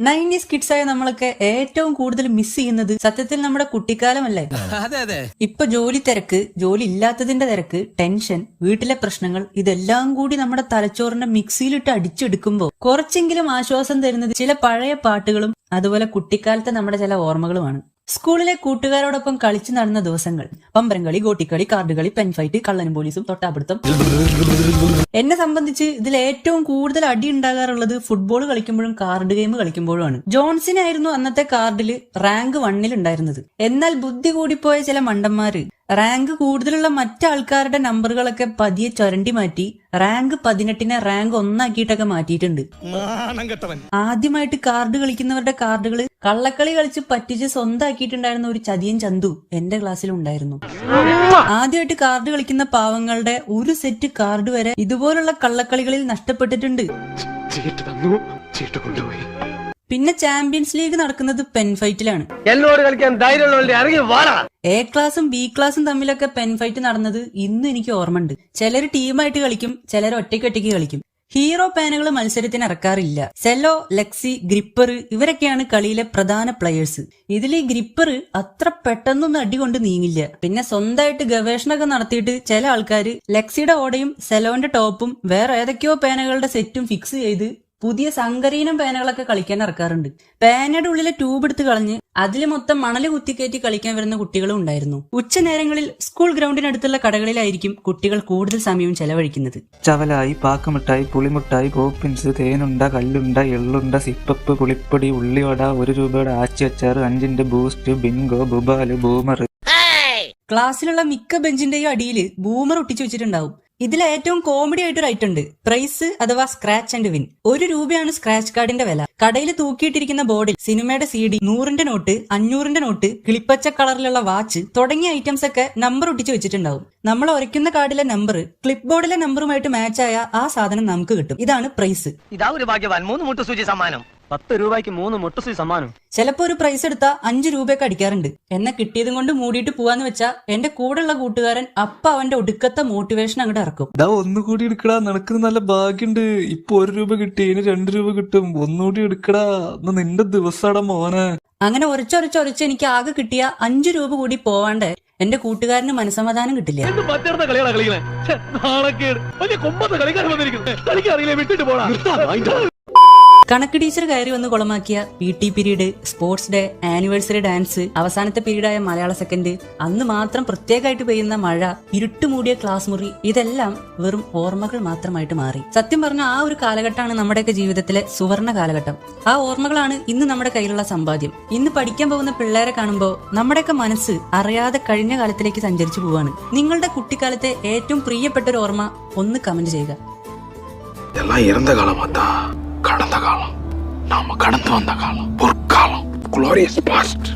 Nineties kids ആയ നമ്മളൊക്കെ ഏറ്റവും കൂടുതൽ മിസ് ചെയ്യുന്നത് സത്യത്തിൽ നമ്മുടെ കുട്ടിക്കാലമല്ലേ? അതെ അതെ. ഇപ്പൊ ജോലി തിരക്ക് ജോലി ഇല്ലാത്തതിന്റെ തിരക്ക് ടെൻഷൻ വീട്ടിലെ പ്രശ്നങ്ങൾ ഇതെല്ലാം കൂടി നമ്മുടെ തലച്ചോറിന്റെ മിക്സിയിലിട്ട് അടിച്ചെടുക്കുമ്പോ കുറച്ചെങ്കിലും ആശ്വാസം തരുന്നത് ചില പഴയ പാട്ടുകളും അതുപോലെ കുട്ടിക്കാലത്തെ നമ്മുടെ ചില ഓർമ്മകളുമാണ്. സ്കൂളിലെ കൂട്ടുകാരോടൊപ്പം കളിച്ചു നടന്ന ദിവസങ്ങൾ. പമ്പരംകളി ഗോട്ടിക്കളി കാർഡ് കളി പെൻ ഫൈറ്റ് കള്ളനും പോലീസും തൊട്ടാപിടുത്തം. എന്നെ സംബന്ധിച്ച് ഇതിൽ ഏറ്റവും കൂടുതൽ അടി ഉണ്ടാകാറുള്ളത് ഫുട്ബോൾ കളിക്കുമ്പോഴും കാർഡ് ഗെയിം കളിക്കുമ്പോഴുമാണ്. ജോൺസിനായിരുന്നു അന്നത്തെ കാർഡിൽ റാങ്ക് വണ്ണിൽ ഉണ്ടായിരുന്നത്. എന്നാൽ ബുദ്ധി കൂടിപ്പോയ ചില മണ്ടന്മാര് റാങ്ക് കൂടുതലുള്ള മറ്റാൾക്കാരുടെ നമ്പറുകളൊക്കെ പതിയെ ചുരണ്ടി മാറ്റി റാങ്ക് പതിനെട്ടിനെ റാങ്ക് ഒന്നാക്കിയിട്ടൊക്കെ മാറ്റിയിട്ടുണ്ട്. ആദ്യമായിട്ട് കാർഡ് കളിക്കുന്നവരുടെ കാർഡുകൾ കള്ളക്കളി കളിച്ച് പറ്റിച്ച് സ്വന്തമാക്കിയിട്ടുണ്ടായിരുന്ന ഒരു ചതിയൻ ചന്തു എന്റെ ക്ലാസ്സിലുണ്ടായിരുന്നു. ആദ്യമായിട്ട് കാർഡ് കളിക്കുന്ന പാവങ്ങളുടെ ഒരു സെറ്റ് കാർഡ് വരെ ഇതുപോലുള്ള കള്ളക്കളികളിൽ നഷ്ടപ്പെട്ടിട്ടുണ്ട്. കൊണ്ടുപോയി. പിന്നെ ചാമ്പ്യൻസ് ലീഗ് നടക്കുന്നത് പെൻ ഫൈറ്റിലാണ് എന്നോട് കളിക്കാൻ വാടാ. എ ക്ലാസും ബി ക്ലാസും തമ്മിലൊക്കെ പെൻ ഫൈറ്റ് നടന്നത് ഇന്ന് എനിക്ക് ഓർമ്മയുണ്ട്. ചിലർ ടീമായിട്ട് കളിക്കും ചിലർ ഒറ്റയ്ക്ക് ഒറ്റയ്ക്ക് കളിക്കും ഹീറോ പാനുകൾ മത്സരത്തിന് ഇറക്കാറില്ല. സെല്ലോ ലെക്സി ഗ്രിപ്പർ ഇവരൊക്കെയാണ് കളിയിലെ പ്രധാന പ്ലെയേഴ്സ് ഇതിൽ ഈ ഗ്രിപ്പർ അത്ര പെട്ടെന്നൊന്നും അടികൊണ്ട് നീങ്ങില്ല. പിന്നെ സ്വന്തമായിട്ട് ഗവേഷണമൊക്കെ നടത്തിയിട്ട് ചില ആൾക്കാർ ലെക്സിയുടെ ഓടയും സെലോന്റെ ടോപ്പും വേറെ ഏതൊക്കെയോ പേനകളുടെ സെറ്റും ഫിക്സ് ചെയ്ത് പുതിയ സങ്കരീനം പേനകളൊക്കെ കളിക്കാൻ ഇറക്കാറുണ്ട്. പേനയുടെ ഉള്ളിലെ ട്യൂബ് എടുത്ത് കളഞ്ഞ് അതിൽ മൊത്തം മണൽ കുത്തിക്കയറ്റി കളിക്കാൻ വരുന്ന കുട്ടികളും ഉണ്ടായിരുന്നു. ഉച്ച നേരങ്ങളിൽ സ്കൂൾ ഗ്രൗണ്ടിനടുത്തുള്ള കടകളിലായിരിക്കും കുട്ടികൾ കൂടുതൽ സമയവും ചെലവഴിക്കുന്നത്. ചവലായി പാക്കമിട്ടായി പുളിമുട്ടായി പോപ്പിൻസ് തേനുണ്ട കല്ലുണ്ട എള്ളുണ്ട സിപ്പപ്പ് പുളിപ്പൊടി ഉള്ളിവട ഒരു രൂപയുടെ ആച്ചി അച്ചാർ അഞ്ചിന്റെ ബൂസ്റ്റ് ബിങ്കോ ബുബാൽ ബൂമർ ക്ലാസ്സിലുള്ള മിക്ക ബെഞ്ചിന്റെയും അടിയിൽ ബൂമർ ഒട്ടിച്ചു വെച്ചിട്ടുണ്ടാവും. ഇതിൽ ഏറ്റവും കോമഡി ആയിട്ട് റൈറ്റ് ഉണ്ട്. പ്രൈസ് അഥവാ സ്ക്രാച്ച് ആൻഡ് വിൻ ഒരു രൂപയാണ് സ്ക്രാച്ച് കാർഡിന്റെ വില. കടയിൽ തൂക്കിയിട്ടിരിക്കുന്ന ബോർഡിൽ സിനിമയുടെ സി ഡി നൂറിന്റെ നോട്ട് അഞ്ഞൂറിന്റെ നോട്ട് കിളിപ്പച്ച കളറിലുള്ള വാച്ച് തുടങ്ങിയ ഐറ്റംസ് ഒക്കെ നമ്പർ ഒട്ടിച്ചു വെച്ചിട്ടുണ്ടാവും. നമ്മൾ ഉരയ്ക്കുന്ന കാർഡിലെ നമ്പർ ക്ലിപ്പ് ബോർഡിലെ നമ്പറുമായിട്ട് മാച്ചായ ആ സാധനം നമുക്ക് കിട്ടും. ഇതാണ് പ്രൈസ് ഇതാ ഒരു ഭാഗ്യവാൻ. മൂന്ന് മുട്ട സൂചി സമ്മാനം. പത്ത് രൂപയ്ക്ക് മൂന്ന് മുട്ടുസി സമ്മാനം. ചിലപ്പോ ഒരു പ്രൈസ് എടുത്ത അഞ്ചു രൂപയൊക്കെ അടിക്കാറുണ്ട്. എന്നെ കിട്ടിയതും കൊണ്ട് മൂടിയിട്ട് പോവാന്ന് വെച്ചാ എന്റെ കൂടെയുള്ള കൂട്ടുകാരൻ അപ്പ അവന്റെ ഒടുക്കത്തെ മോട്ടിവേഷൻ അങ്ങോട്ട് ഇറക്കും. ഇതാ ഒന്നുകൂടി എടുക്കടാ. നിനക്ക് നല്ല ഭാഗ്യണ്ട്. ഇപ്പൊ ഒരു രൂപ കിട്ടി ഇനി രണ്ട് രൂപ കിട്ടും. ഒന്നുകൂടി എടുക്കടാ. നിന്റെ ദിവസാടാ മോനെ. അങ്ങനെ ഒരച്ചൊരച്ചൊരച്ച് എനിക്ക് ആകെ കിട്ടിയ അഞ്ചു രൂപ കൂടി പോവാണ്ട് എന്റെ കൂട്ടുകാരന് മനസമാധാനം കിട്ടില്ല. കളിയാണ്? കളിക്കണേ നാണക്കേട്. വലിയ കൊമ്പത്തെ കളിക്കാൻ വിട്ടിട്ട് പോടാ. കണക്ക് ടീച്ചർ കയറി വന്ന് കുളമാക്കിയ P T period sports day anniversary dance അവസാനത്തെ പീരീഡായ മലയാള സെക്കൻഡ് അന്ന് മാത്രം പ്രത്യേകമായിട്ട് പെയ്യുന്ന മഴ ഇരുട്ടുമൂടിയ ക്ലാസ് മുറി ഇതെല്ലാം വെറും ഓർമ്മകൾ മാത്രമായിട്ട് മാറി സത്യം പറഞ്ഞ ആ ഒരു കാലഘട്ടമാണ് നമ്മുടെയൊക്കെ ജീവിതത്തിലെ സുവർണ കാലഘട്ടം ആ ഓർമ്മകളാണ് ഇന്ന് നമ്മുടെ കയ്യിലുള്ള സമ്പാദ്യം ഇന്ന് പഠിക്കാൻ പോകുന്ന പിള്ളേരെ കാണുമ്പോൾ നമ്മുടെയൊക്കെ മനസ്സ് അറിയാതെ കഴിഞ്ഞ കാലത്തിലേക്ക് സഞ്ചരിച്ചു പോവാണ് നിങ്ങളുടെ കുട്ടിക്കാലത്തെ ഏറ്റവും പ്രിയപ്പെട്ട ഒരു ഓർമ്മ ഒന്ന് കമന്റ് ചെയ്യുക இதெல்லாம் இறந்த காலமாத்தா கடந்த காலம். நாம கடந்து வந்த காலம். பொற்காலம். Glorious past